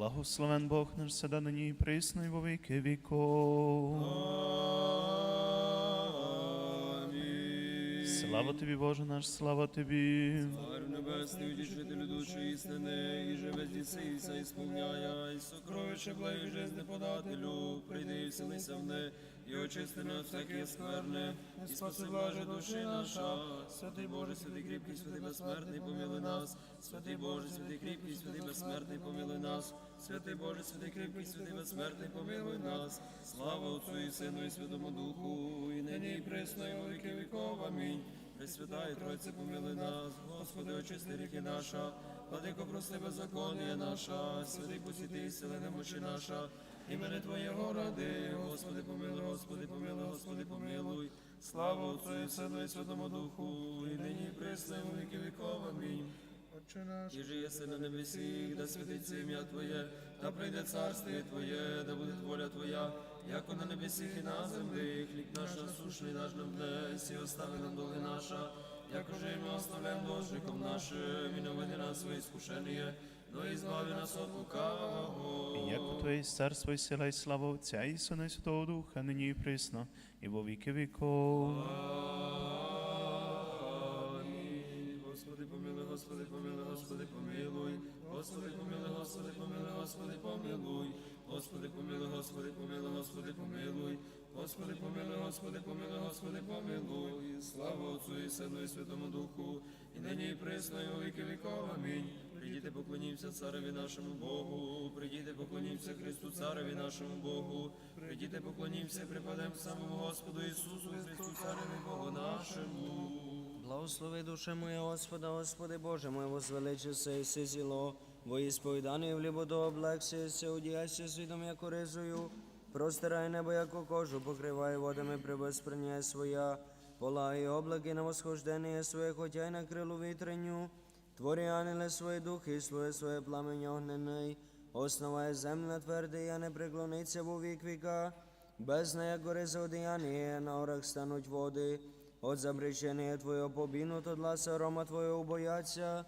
Благословен Бог наш седа нині і присно, і во віки віков. Амінь. Слава тобі, Боже наш, слава тобі. Царю небесний, утішителю душі істини, і живе діси, і сповняя, і сокровище благої жизни подателю, прийди і вселися в не, і очисти нас всякі скверни, і спаси блаже душі наша. Святий Боже, святий кріпкий, святий безсмертний, помилуй нас. Святий Боже, святий кріпкий, святий безсмертний, помилуй нас. Святий Боже, святий кріпкий, святий безсмертний, помилуй нас. Слава Отцю і Сину, і Святому Духу, і нині, і присно, і во віки віков. Амінь. Пресвятає Тройце, помилуй нас, Господи, очисти ріки наша, владико, прости беззаконня наша, святий посіти, сили немочі наша, імени Твоєго ради, Господи, помилуй, Господи, помилуй, Господи, помилуй, слава Отцю і Сину і Святому Духу, і нині і во віки віков. Амінь. Отче наш, І єси на небесі, да святиться ім'я Твоє, да прийде царство Твоє, да буде воля Твоя, яко на небесі і на землі, хліб наш насушний наш нам днес, і остави нам доли наша, як уже ми оставляємо должником нашим, і не веди нас своє іскушення, но і збави нас от лукавого. І як у Твоє царство і сила і слава Отця і Сина і Святого Духа, нині і присно, і во віки віков. Амінь. Господи, помилуй, Господи, помилуй, Господи, помилуй. Господи, помилуй, Господи, помилуй, Господи, помилуй. Господи, помилуй, Господи, помилуй, Господи, помилуй. Господи, помилуй, Господи, помилуй, Господи, помилуй. Слава Отцю і Сину і Святому Духу, і нині і присно, і у віки віков. Амінь. Придіти, поклонімся цареві нашому Богу. Придіти, поклонімся Христу, цареві нашому Богу. Придіти, поклонімся, припадемо самому Господу Ісусу Христу, цареві Богу нашому. Благослови душе моя Господа, Господи Боже мой, возвеличився і си зіло, во ісповіданні в лібоду облегся, одіяйся світом, яко ризою, простирай небо, яко кожу, покривай водами прибезприняй своя, пола і облаки на восхождення своє, хотя й на крилу вітренню, Творі ангели свої духи, своє своє пламень огнений, основає земля а не приклониться во вік віка, без нея гори за одіяння, на орах стануть води, от запрещення Твоєго побіну, то гласа рома Твоєго бояться,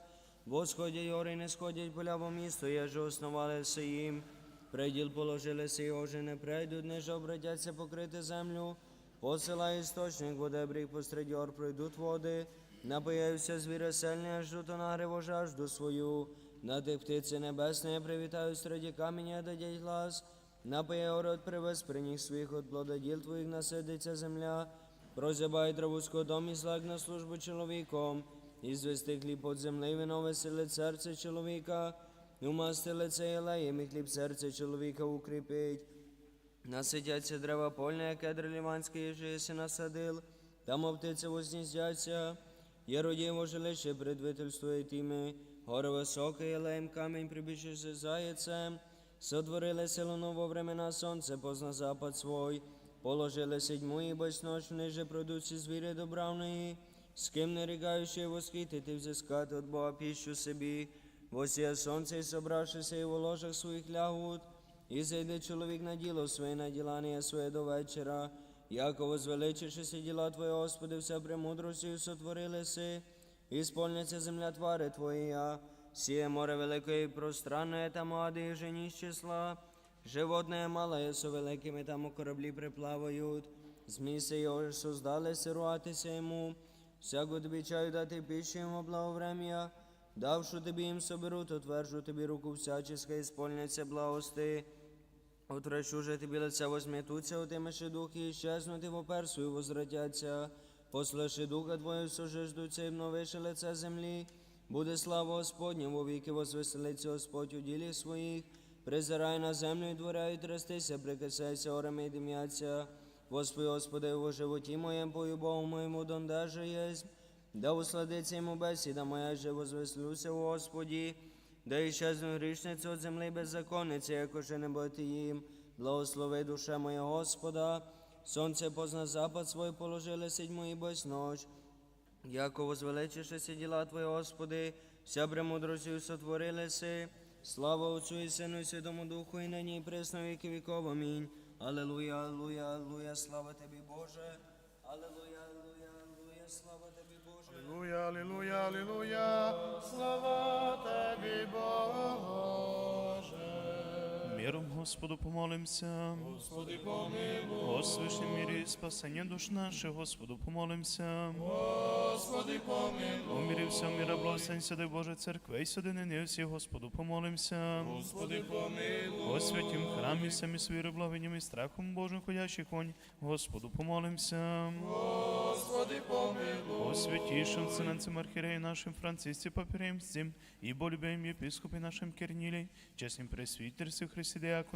восходять гори, не сходять поля во місто, я же основалися їм, приділ положилися, його же не прийдуть, не ж обратяться покрити землю, посилай істочник, воде бріг посеред гор пройдуть води, напияються звіри сильні, аж до нагриву жажду свою, на тих птиці небесні привітаю серед каменя, дадять глас, напиє город привез при них своїх от плододіл твоїх насидиться земля, прозябай траву скотом і злак на службу чоловіком, і звести хліб от земли, вино веселить серце чоловіка, умасти лице єлеєм, і хліб серце чоловіка укріпить. Насидяться дерева польне, як кедр ліванський, єже єси насадил, там овтиці возніздяться, є родіво жилище, предвительствує тіми, горе високе, єлеєм камінь прибіжище заяцем, сотворили село ново времена сонце, позна запад свой, положили седьму і бось ночь, ниже продуці звірі добравної, з ким не рігаючи восхитити, взискати от Бога піщу собі, восія сонце і собравшися і в ложах своїх лягут, і зайде чоловік на діло своє, на ділання своє до вечора, яко возвеличишися діла Твої, Господи, вся премудростю сотворили си, і сповняться земля твари Твоя, сіє море велике і пространне, там ади і жені з числа, животне мале, со великими там у кораблі приплавають, зміси його создали сируватися йому, всяку тобі чаю дати пищу йому благоврем'я, давши тобі їм соберу, то тверджу тобі руку всяческа і сповняться благости. Отрещу же тобі лиця возм'ятуться, отимеши духи, і щезнути в оперсу і возвратяться. Послаши духа Твою, сожеждуться і обновиши лице землі. Буде слава Господня, во віки возвеселиться Господь у ділі своїх. Призирай на землю і дворя і трястися, прикасайся орами і дим'яться. Господи, Господи, во животі моєм, пою Богу моєму, дондаже єсть. Да усладиться йому бесіда моя, же возвеслюся у Господі. Да іщезну грішницю от землі беззаконниці, яко же не боти їм. Благослови душа моя Господа. Сонце позна запад свой положили седьму і бось ночь. Яко возвеличишися діла Твої, Господи, вся премудростю сотворили си. Слава Отцю і Сину і Святому Духу, і нині і присно віки віков. Амінь. Аллилуйя, аллилуйя, аллилуйя, слава Тобі, Боже. Аллилуйя, аллилуйя, аллилуйя, слава. Алілуя, алілуя, слава Тобі, Боже. Господу помолимся. Господи, помилуй. О свишній мірі спасення душ наших, Господу помолимся. Господи, помилуй. У мірі всього міра благословень сюди Боже церкви, і сюди не всі, Господу помолимся. Господи, помилуй. О святім храмі, самі свої благовінням і страхом Божим ходящих вонь, Господу помолимся. Господи, помилуй. О святейшем Цененцем Архиерея нашим Франциске Папиремстем, и болюбим епископе нашим Кернилей, честним пресвитерстве Христе Диаконстве,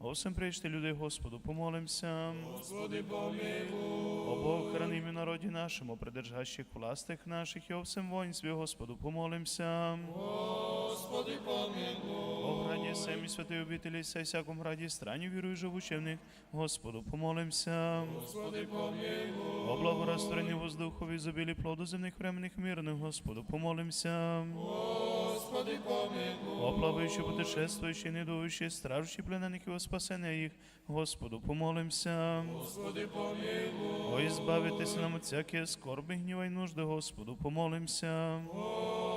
о всем прежде людей Господу помолимся. Господи, помилуй. О Бог, храни ими народе нашим, о придержащих властях наших, и о всем воинстве Господу помолимся. Господи, помилуй. О граді семі святої обителі, сей всяком граді страні вірую живучи в них, Господу помолимся. Господи, помилуй. О благорастворенні воздухові, забілі плоду земних временних мирних, Господу помолимся. Господи, помилуй. О плаваючи, путешествуючи, недуючи, стражучи пленених і о спасення їх, Господу помолимся. Господи, помилуй. О, избавитися нам от всякі скорби, гніва й нужди, Господу помолимся. Господи,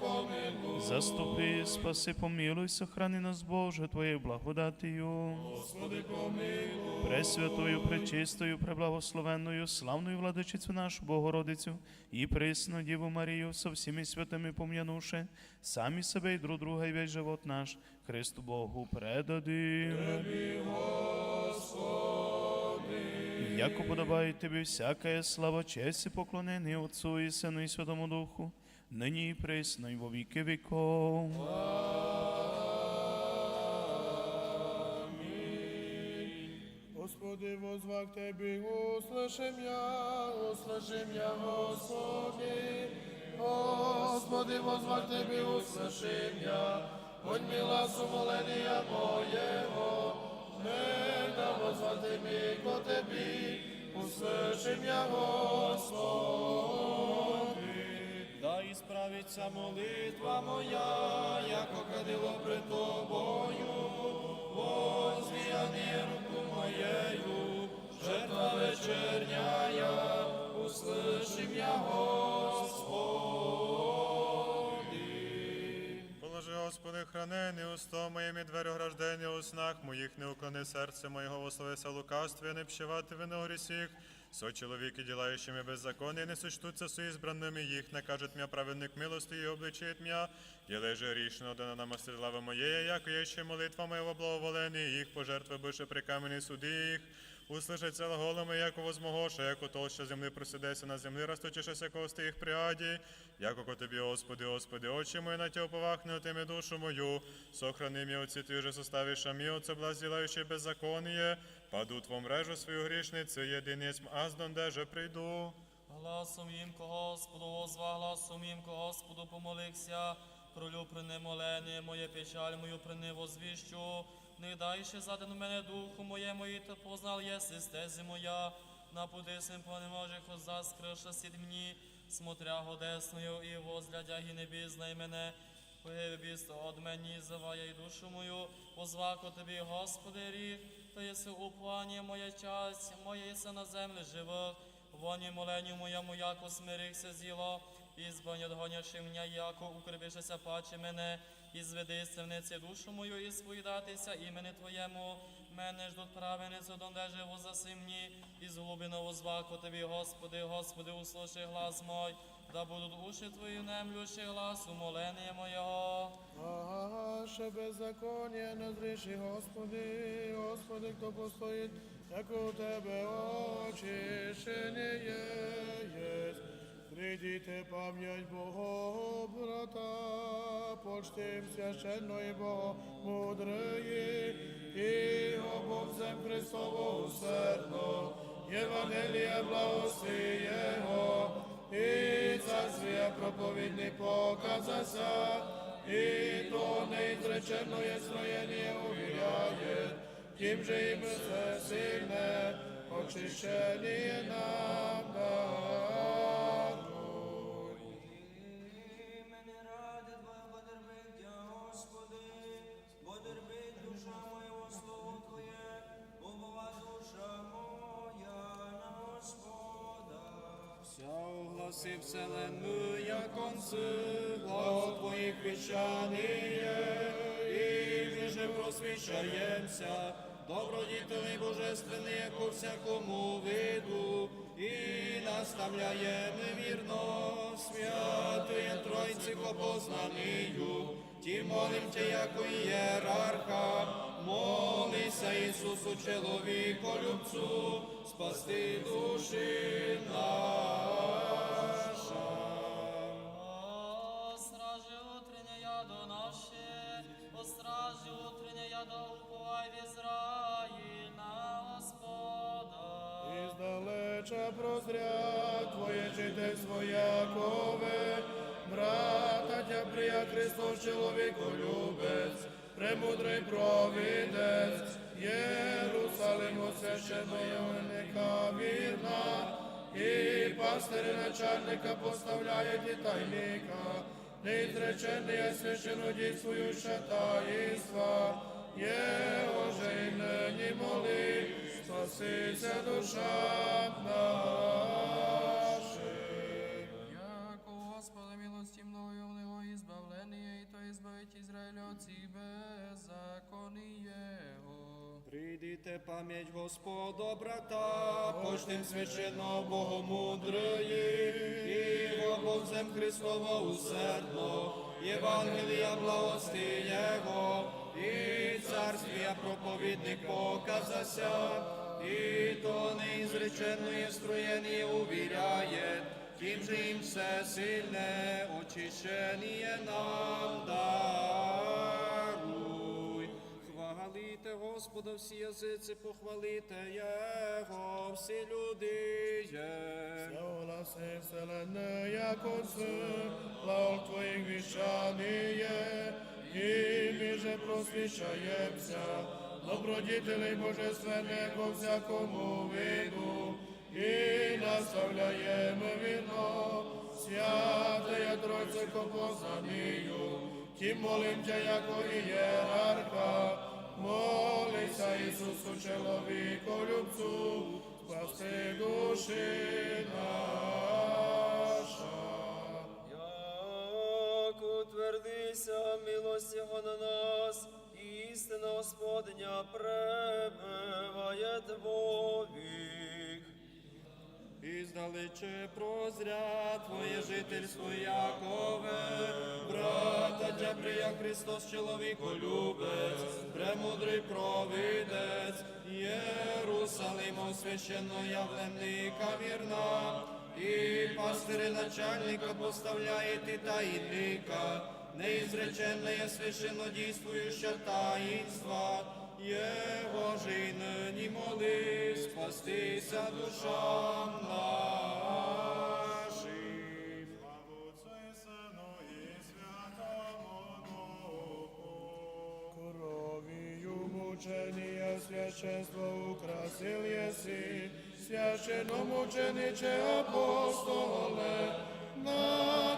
помилуй. Заступи, спаси, помилуй, сохрани нас, Боже, Твоєю благодатію. Господи, помилуй. Пресвятою, пречистою, преблагословенною, славною владичицю нашу Богородицю і присну Діву Марію со всіми святими пом'янувши, самі себе і друг друга і весь живот наш Христу Богу предадим. Яко подобає тобі всяка слава, честь і поклонення Отцу і Сину і Святому Духу, нині і присно, і во віки віков. Господи, возвах Тебе, услышим я, услышим я, Господи. Господи, возвах Тебе, услышим я, Будь мила сумоления моего, не да возвах Тебе, ко Тебе, услышим я, Господи. Ісправиться молитва моя, яко кадило пред тобою, возвіяні руку моєю, жертва вечерняя, услышим я, Господи. Положи, Господи, храни, не усто моїми двері ограждення у снах моїх, не уклони серце моєго, вословися лукавстві, не пщивати вину грісіх. Со чоловіки, ділаючими беззаконие, не сочтуться со избранными їх, не кажуть мя праведник милости і обличить мя. Єле же рішно, да на слава моєї, яко є ще молитва моєго благоволення, їх пожертви бише при камені суди їх. Услышаться глаголами, яко возмогоша, яко толща земли просидеться на землі, расточишеся кости їх приаді, яко ко тобі, Господи, Господи, очі мої на тя повахне, отими душу мою, сохрани мій оці твій же составиша мій, от соблазділаючи беззаконие, паду твом мрежу свою грішницю, єдиність аз дондеже прийду. Гласом їм ко Господу, озва гласом їм ко Господу помолився, пролю при молене моє печаль мою при не возвіщу, не дайше заден мене духу моєму, і то познал єси стези моя, на пути сим понеможе хоза скриша сід мені, смотря годесною і возглядя і небізнай мене, Вибісто од мені завая й душу мою, возваку тобі, Господи, ріг, то єси уплання моя часть, моя єси на землі живих, воні моленню моєму, яко смирихся зіло, і збані дгоняши мене, яко укріпишеся паче мене, і зведи сивниці душу мою, і сповідатися імені Твоєму, мене ждуть правеницю, донде живу заси мені, і з глибини возваку тобі, Господи, Господи, услыши глас мой, да будуть уші Твої немлющі глас умолення моєго. Аше беззаконие не зріши, Господи, Господи, хто постоїть, як у Тебе очищення є. Прийдіте пам'ять Бога, брата, почтим священно і Бога мудрої, і обовзем Христово усердно, Євангелія благости Його, і царствія проповідний показася, і то неізречено є строєння увіряє, тим же і все сильне, очищення нам даруй. Огласи вселенну, як благо Твоїх вещаніє, і же просвіщаємся, добродітелий божественний, яко всякому виду, і наставляємо вірно, святої Тройці по познанию, ті молим тя, яко ієрарха, молися Ісусу, чоловіко-любцу, спасти душі прозря Твоє жительство Якове, брата тя прия Христос, чоловіку любець, премудрий провідець, Єрусалиму священника вірна, і пастирі начальника поставляє тайника, неізречений священодійствуюча таїнства, Його же й нині моли, спасися душа наша. Яко Господа милости мною в него избавление, и то избавить Израиля от всех беззаконий его. Прийдите пам'ять Господа, брата, почтим священно Богомудрої, і обовзем Христова усердно, Євангелія благости Його, і царствія проповідник показася, і то неізреченное строєння увіряє, тим же їм все сильне очищення нам даруй. Хвалите Господа всі язиці, похвалите Його, всі люди є. Огласи вселенная, як Отцу, слав Твоїх віщаніє, і ми же просвіщаємося, добродітелей божественного всякому виду, і наставляємо віно, святая Тройце ко познанию, тім молим Тя, яко ієрарха, молися Ісусу, чоловіку любцу, спаси душі наша. Утвердися милость на нас, істина Господня пребиває вовік. Іздалече прозря Твоє жительство, Якове, брата прия Христос, чоловіко любець, премудрий провидець, Єрусалиму священно явленника вірна, і пастири начальника поставляє ти таїнника, неізреченне священнодійствуюча таїнства, Його й нині моли, спастися душам нашим. І Сину і Святому Духу. Кровію мучения священство украсил еси, священномучениче апостоле, на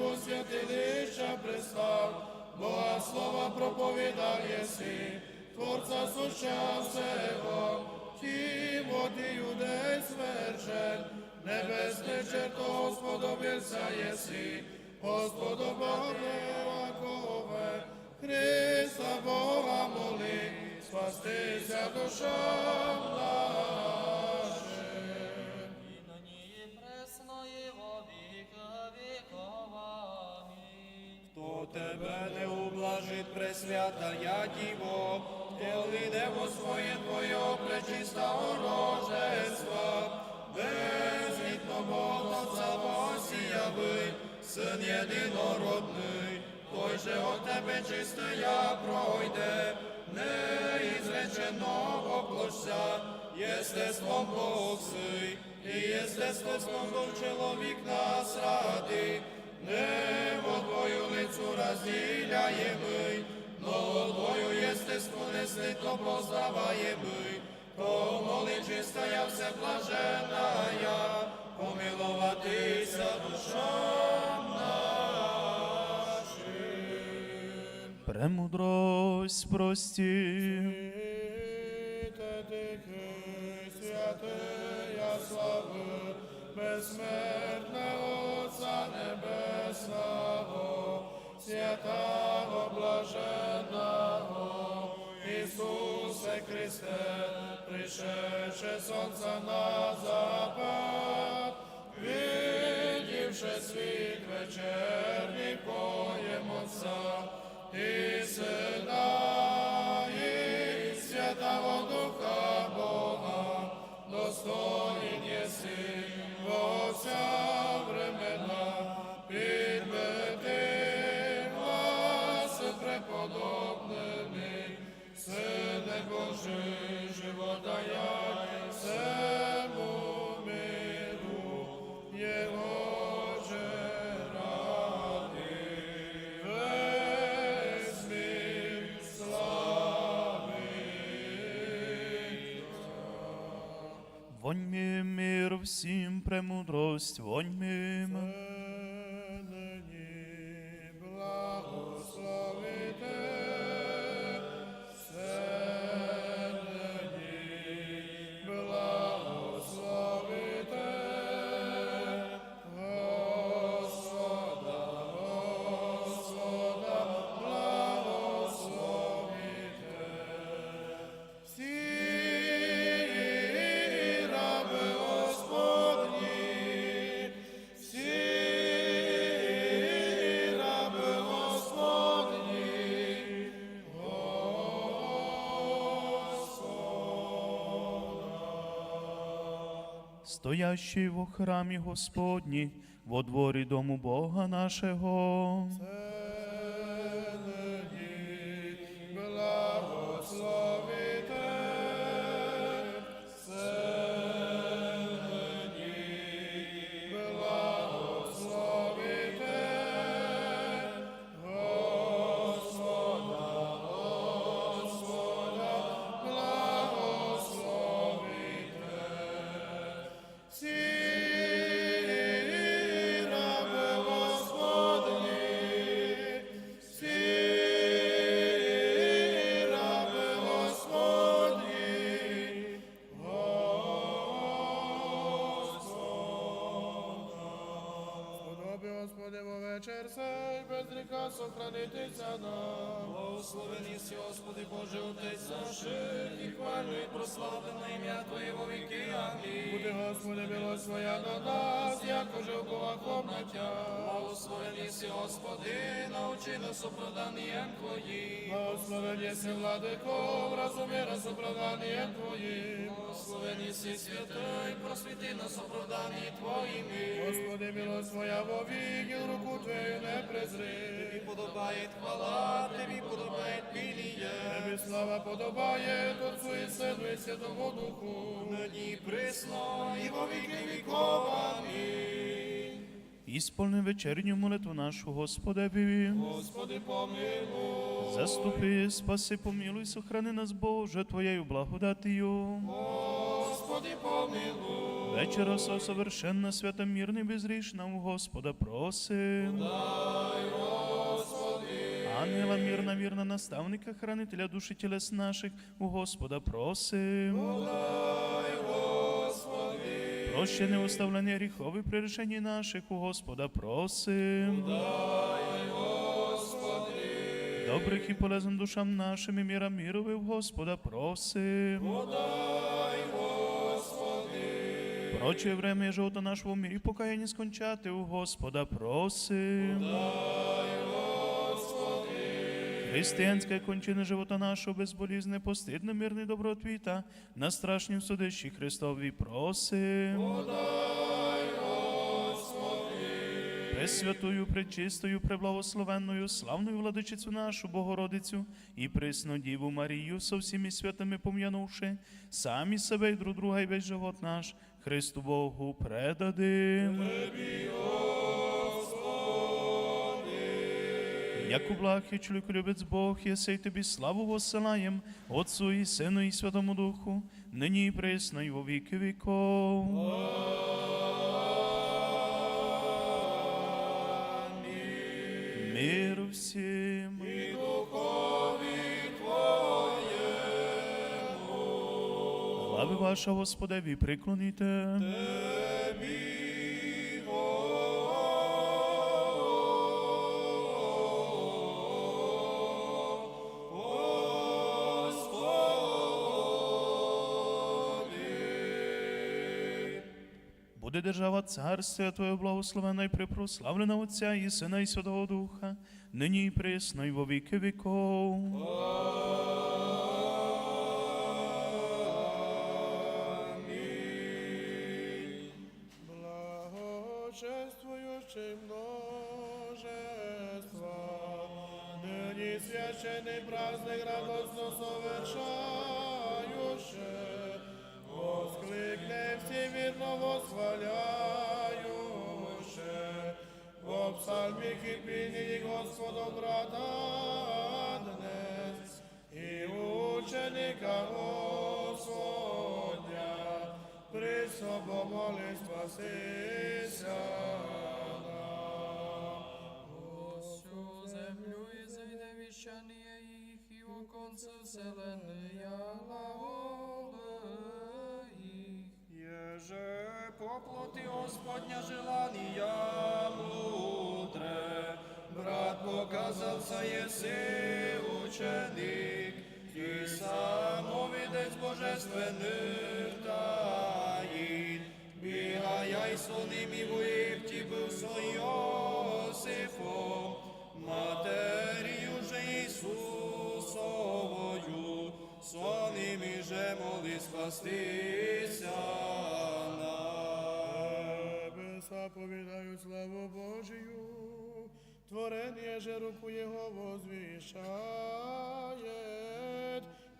крилі Бо святилища пристав, Бога слова проповідав єси, Творця суща всего, ті води юдей свержен, небесне черто Господовівся єси, Господа Бога Якове, Христа Бога моли, спастися душам тебе не ублажить, пресвята я діво, Коли во своє твоє пречиста рожества, безлітно Бога завосіяви, син єдинородний, той же от тебе чистая пройде, неізреченого площа, єстеством Бог сий, і єстеством Бог чоловік нас ради, Небо Твою лицу розділяємий, но Твою єстество неслито познаваємий, помоли чистая все блаженная, помилуватися душам нашим. Премудрость прості. Світе тихий, святия Отця Небесного, святого блаженного, Христе, пришедше сонця на запад, видівши світ вечерній поєм Отця і Сина, і Святого Духа Бога, достоїн єси во Божий, живота я, всему миру, Його же ради, весь мир славить. Воньми мир всім премудрость, воньми. Нині стоящий во храмі Господні, во дворі дому Бога нашого. Сей, без гріха сохранитися нам. Благословений си, Господи Боже, Отець наш, і хвально і прославлено ім'я Твоє во віки. Амінь. Буде, Господи, милость Твоя на нас, як уже в Бога на тя. Благословений си, Господи, научи нас оправданням Твоїм. Благословен єси, владико, в разумі раз оправданням Твоїм. Благословений си, святий, просвіти нас оправданні Твоїми. Господи, милость Твоя во віки, руку Твою не презри. Тобі подобає хвала, Тобі подобає пілія. Тобі слава подобає, Отцу і Сину і Святому Духу. Нині присно, і во віки віков. Амінь. Ісполни вечерню молитву нашу Господеві. Господи, помилуй. Заступи, спаси, помилуй, сохрани нас, Боже, Твоєю благодатію. Господи, помилуй. Вечера со совершенно свята мирний безрішна у Господа просим. Ангела мирна, вірна наставника, хранителя душі тілес наших, у Господа просим. Прощене уставлення гріхові при рішенні наших, у Господа просим. Добрих і полезних душам нашим і міра мірові, в Господа просим. Проче время живота нашого в мирі покаяння скончати у Господа просим. Християнська кончина живота нашого безболізне, постидне, мирне добротвіта, на страшнім судищі Христові просим. Пресвятую, пречистою, преблагословенною, славною владичицю нашу Богородицю і присну Діву Марію со всіми святими пом'янувши, самі себе і друг друга і весь живот наш Христу Богу предадим. Як у блахи чоловіку любець Бог, єсей тобі славу воссилаєм, Отцу і Сину і Святому Духу, нині і присно, і во віки віков. Мир всім. І Слави ваша Господеві приклоніте. Буде держава царствия Твоє благословена і припрославлена Отця і Сина і Святого Духа, нині і присно, і во віки віков. Благочествующий множество, ныне священный праздник радостно совершающе, воскликне всемирно восхваляюще, во псалме кипини Господом брата днес, и ученика Господня, Пресобо моли спасися. Всю землю и зайде вещание их, и у конца вселенная глаголы их. Еже по плоти Господня желания мудре, брат показался еси ученик, и самовидец божественных таїн, бігая й сонними в Єгипті був Йосифом, матерію же Ісусовою, сонними же моли спастися славу Божию, творение же руку Его возвещает.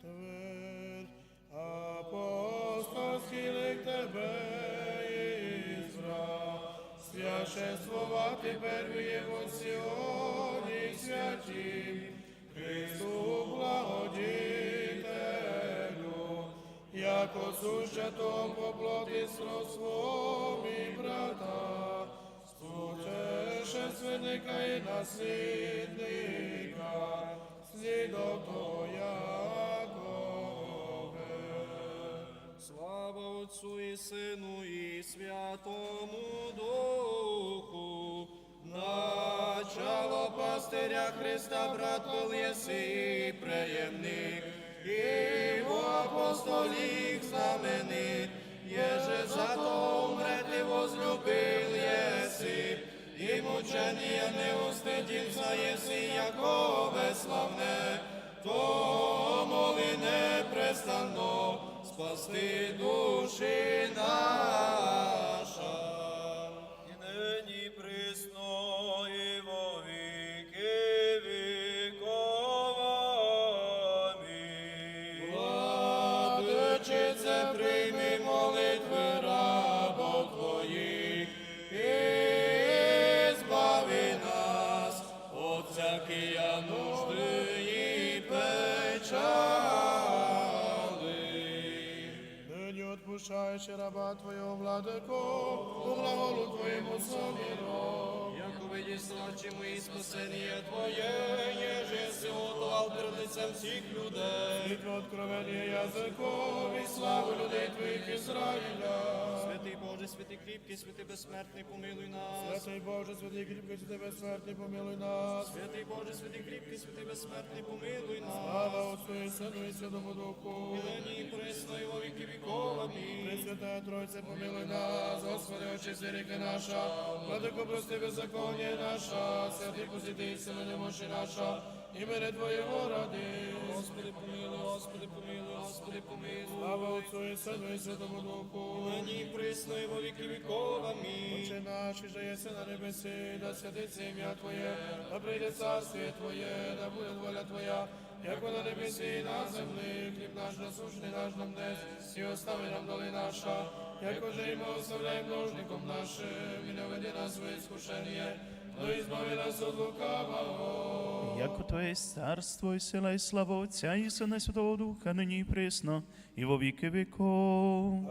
Твердь апостольский лик Тебе избрал, священствовать первые во Сионе святим, Христу благодетелю, яко суще то по плоти сродством и брата, спутешественника и наследника, слідок то Якове. Слава Отцу і Сину і Святому Духу. Начало пастиря Христа, брат был єси преємник, і в апостоліх знаменит, еже за то і мучення не устидівся єси, Якове славне, то моли непрестанно спасти душі наша. Отпущаючи раба Твого, владико, у благолу Твоєму собіру. Яко видіслачі мої спасення Твоє, єже си готував перед лицем всіх людей. Світло откровення язикові, славу людей Твоїх Ізраїля. Боже, святий кріпкий, святий безсмертний, помилуй нас. Святий Боже, святий кріпкий, святий безсмертний, помилуй нас. Святий Боже, святий кріпкий, святий безсмертний, помилуй нас. Слава Отцу і Сину і Святому Духу. І присно, і во віки віков. Пресвятая Тройце, помилуй нас, Господи, очисти ріки наша, владико, прости беззаконня наша, святий посвяти сили немощі наша, імени Твоєго ради. Господи, помилуй, Господи, помилуй, Господи, помилуй. Слава Отцу і Сину і Святому Духу. Нині присно, і во віки віков. Амінь. Отче наш, що єси на небесі, да святиться ім'я Твоє, да прийде царствіє Твоє, да буде воля Твоя, як на небесі і на землі, хліб наш насущний наш нам десь, і остави нам доли наша, як уже і ми оставляємо должником нашим, і не веди нас в іскушення, но і збави нас від лукавого. Яко Твоє царство і сила і слава Отця і Сина Святого Духа, нині і присно, і во віки віков.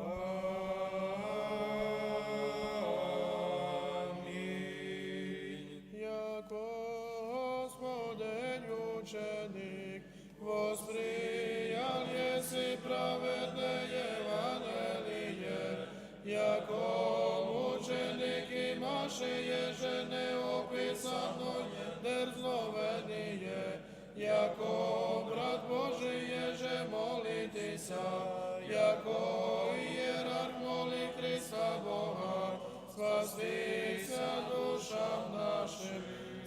Спастися душам нашим.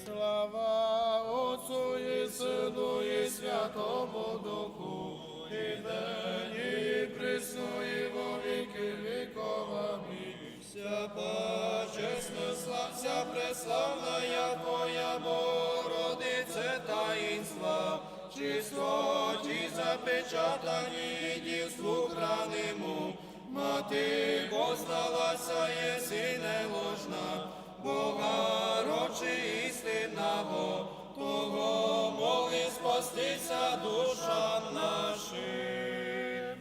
Слава Отцу і Сину і Святому Духу, і нині і присно, і во віки віков. Амінь. Вся почесна славця преславна, Твоя Богородице таїнства, чистоті запечатані дівству храниму, мати позналася єси не ложна, Бога рочи істинного, того моли спастися душа нашим.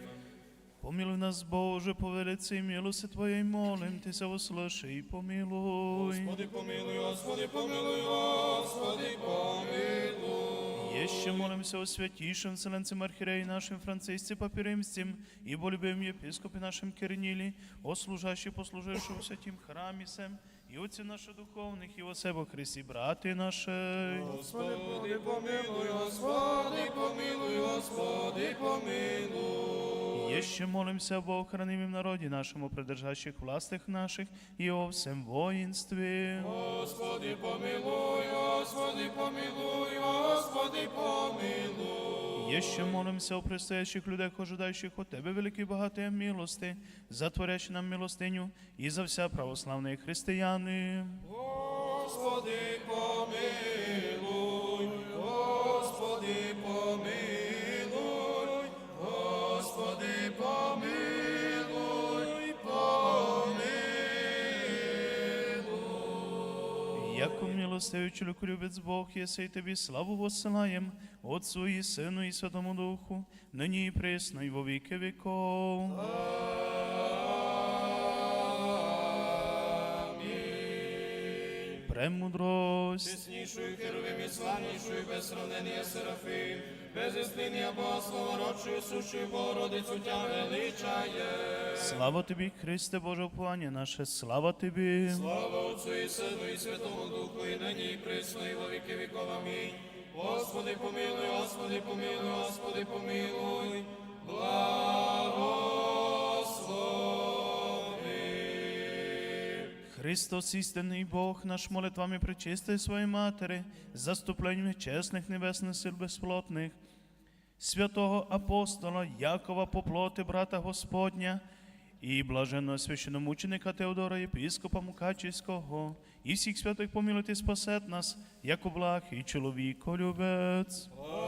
Помилуй нас, Боже, по велиці милости Твоєї, молим Тися, услыши і помилуй. Господи, помилуй, Господи, помилуй, Господи, помилуй. Еще молимся о святейшем Вселенцем Архиерее нашим Франциске Папе Римским, и любим епископе нашим Кирниле, о служащих, послужившем в святім храмі сем, і отці наших духовних, і о себе во Христі, брати наші. Господи, помилуй, Господи, помилуй, Господи, помилуй. Еще молимся об охранимом народе нашему, придержащих властях наших, и о всем воинстве. Господи, помилуй, Господи, помилуй, Господи, помилуй. Еще молимся о предстоящих людях, ожидающих от Тебе великой богатые милости, затворящий нам милостиню и за вся православные християни. Господи, помилуй, Господи, помилуй, Господи, помилуй, помилуй. Яко милостивый человек любец Бог, если и Тебе славу воссылаем, Отцу и Сыну и Святому Духу, ныне и пресно, и во веки веков. Премудрость. Чеснішою херовим і славнішою, без сравнення Серафим, без істиння Бога, словородшою, сущою Богородицю тя величає. Слава Тобі, Христе Боже, уповання наше, слава Тобі. Слава Отцу і Сину і Святому Духу, і нині і присно, і во віки віков. Амінь. Господи, помилуй, Господи, помилуй, Господи, помилуй. Благослови. Христос, істинний Бог, наш молитвами причисти своєї Матері, заступленнями чесних небесних сил безплотних, святого апостола Якова по плоти брата Господня і блаженного священомученика Теодора Єпископа Мукачівського, і всіх святих помилуйте, спасет нас, як благ і чоловіколюбець. Молитвами